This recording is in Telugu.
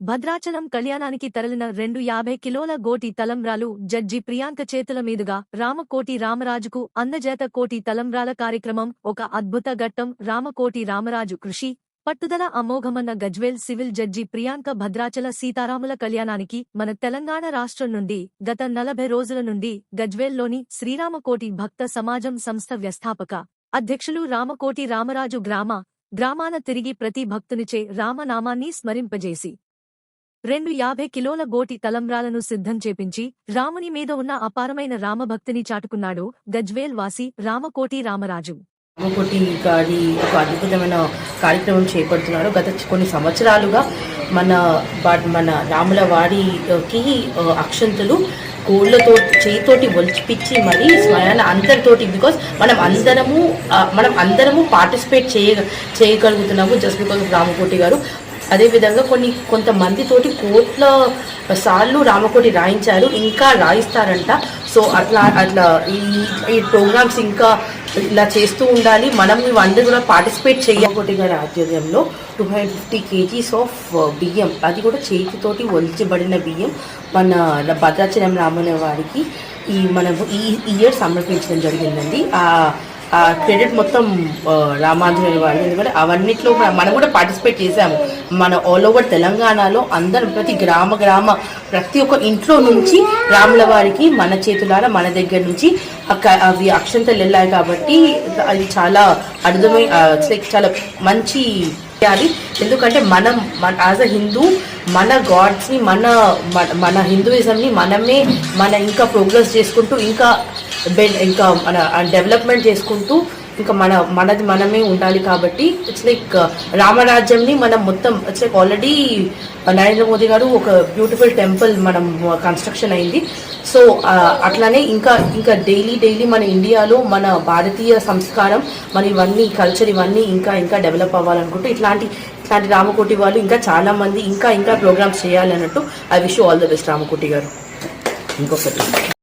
భద్రాచలం కళ్యాణానికి తరలిన రెండు యాభై కిలోల గోటి తలంబ్రాలు జడ్జి ప్రియాంక చేతుల మీదుగా రామకోటి రామరాజుకు అందజేత కోటి తలంబ్రాల కార్యక్రమం ఒక అద్భుత ఘట్టం. రామకోటి రామరాజు కృషి పట్టుదల అమోఘమన్న గజ్వేల్ సివిల్ జడ్జి ప్రియాంక భద్రాచల సీతారాముల కళ్యాణానికి మన తెలంగాణ రాష్ట్రం నుండి గత నలభై రోజుల నుండి గజ్వేల్లోని శ్రీరామకోటి భక్త సమాజం సంస్థ వ్యస్థాపక అధ్యక్షులు రామకోటి రామరాజు గ్రామ గ్రామాన తిరిగి ప్రతి భక్తునిచే రామనామాన్ని స్మరింపజేసి రెండు యాభై కిలోల గోటి తలంబ్రాలను సిద్ధం చేపించి రాముని మీద ఉన్న అపారమైన రామభక్తిని చాటుకున్నాడు గజ్వేల్ వాసి రామకోటి రామరాజు. రామకోటి కాడి ఒక అద్భుతమైన కార్యక్రమం చేపడుతున్నారు. గత కొన్ని సంవత్సరాలుగా మన మన రాముల వాడికి అక్షంతులు కోళ్ళతో చేయితోటి ఒలిచిపిచ్చి మరి స్వయాన అందరితోటి బికాస్ మనం అందరము మనం అందరము పార్టిసిపేట్ చేయ చేయగలుగుతున్నాము. జస్ట్ బికాస్ రామకోటి గారు అదేవిధంగా కొన్ని కొంతమందితోటి కోట్ల సార్లు రామకోటి రాయించారు ఇంకా రాయిస్తారంట. సో అట్లా అట్లా ఈ ఈ ప్రోగ్రామ్స్ ఇంకా ఇలా చేస్తూ ఉండాలి. మనం ఇవన్నీ కూడా పార్టిసిపేట్ చేయాలి. గారి ఆధ్వర్యంలో two hundred fifty KGs of బియ్యం అది కూడా చేతితోటి ఒలిచబడిన బియ్యం మన భద్రాచలం రామన్న వారికి ఈ మనము ఈ ఇయర్ సమర్పించడం జరిగిందండి. ఆ ఆ క్రెడిట్ మొత్తం ఆ, రామాంజనేయుల వారి ఎందుకంటే అవన్నిట్లో కూడా మనం కూడా పార్టిసిపేట్ చేసాము మన ఆల్ ఓవర్ తెలంగాణలో అందరం ప్రతి గ్రామ గ్రామ ప్రతి ఒక్క ఇంట్లో నుంచి రాముల వారికి మన చేతులారా మన దగ్గర నుంచి అక్క- అవి అక్షంతలు వెళ్ళాయి కాబట్టి అది చాలా అర్థమై చాలా మంచి చేయాలి ఎందుకంటే మనం మన యాజ్ అ హిందూ మన గాడ్స్ని మన మన- హిందూయిజంని మనమే మన ఇంకా ప్రోగ్రెస్ చేసుకుంటూ ఇంకా ఇంకా మన డెవలప్మెంట్ చేసుకుంటూ ఇంకా మన మనది మనమే ఉండాలి కాబట్టి ఇట్స్ లైక్ uh, రామరాజ్యంని మనం మొత్తం it's like already Narendra Modi garu ఒక బ్యూటిఫుల్ టెంపుల్ మనం uh, కన్స్ట్రక్షన్ అయింది. సో uh, అట్లానే ఇంకా ఇంకా డైలీ డైలీ మన ఇండియాలో మన భారతీయ సంస్కారం మన ఇవన్నీ కల్చర్ ఇవన్నీ ఇంకా ఇంకా డెవలప్ అవ్వాలనుకుంటూ ఇట్లాంటి ఇట్లాంటి రామకోటి వాళ్ళు ఇంకా చాలా మంది ఇంకా ఇంకా ప్రోగ్రామ్స్ చేయాలి అన్నట్టు I wish all the best Ramakoti garu. ఇంకొకటి.